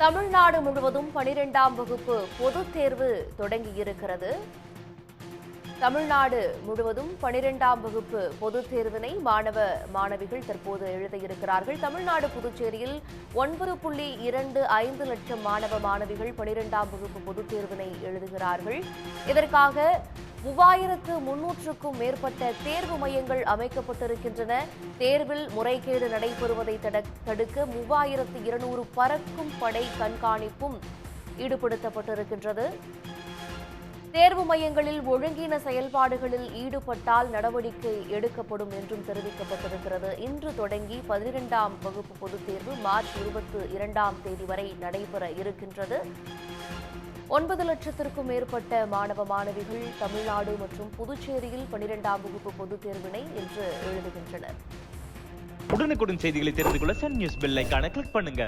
தமிழ்நாடு முழுவதும் பனிரெண்டாம் வகுப்பு பொதுத் தேர்வு தொடங்கியிருக்கிறது. தமிழ்நாடு முழுவதும் பனிரெண்டாம் வகுப்பு பொதுத் தேர்வினை மாணவ மாணவிகள் தற்போது எழுத இருக்கிறார்கள் தமிழ்நாடு புதுச்சேரியில் ஒன்பது புள்ளி இரண்டு ஐந்து லட்சம் மாணவ மாணவிகள் பனிரெண்டாம் வகுப்பு பொதுத் தேர்வினை எழுதுகிறார்கள். இதற்காக மூவாயிரத்து முன்னூற்றுக்கும் மேற்பட்ட தேர்வு மையங்கள் அமைக்கப்பட்டிருக்கின்றன. தேர்வில் முறைகேடு நடைபெறுவதை தடுக்க மூவாயிரத்து இருநூறு பறக்கும் படை கண்காணிப்பும் ஈடுபடுத்தப்பட்டிருக்கின்றது. தேர்வு மையங்களில் ஒழுங்கின செயல்பாடுகளில் ஈடுபட்டால் நடவடிக்கை எடுக்கப்படும் என்றும் தெரிவிக்கப்பட்டிருக்கிறது. இன்று தொடங்கி பதினிரெண்டாம் வகுப்பு பொதுத் தேர்வு மார்ச் இருபத்தி இரண்டாம் தேதி வரை நடைபெற இருக்கின்றது. ஒன்பது லட்சத்திற்கும் மேற்பட்ட மாணவ மாணவிகள் தமிழ்நாடு மற்றும் புதுச்சேரியில் பனிரெண்டாம் வகுப்பு பொதுத் தேர்வினை இன்று எழுதுகின்றனர். உடனுக்குடன் செய்திகளை தெரிந்து கொள்ள சன் நியூஸ் பெல் ஐகானை கிளிக் பண்ணுங்க.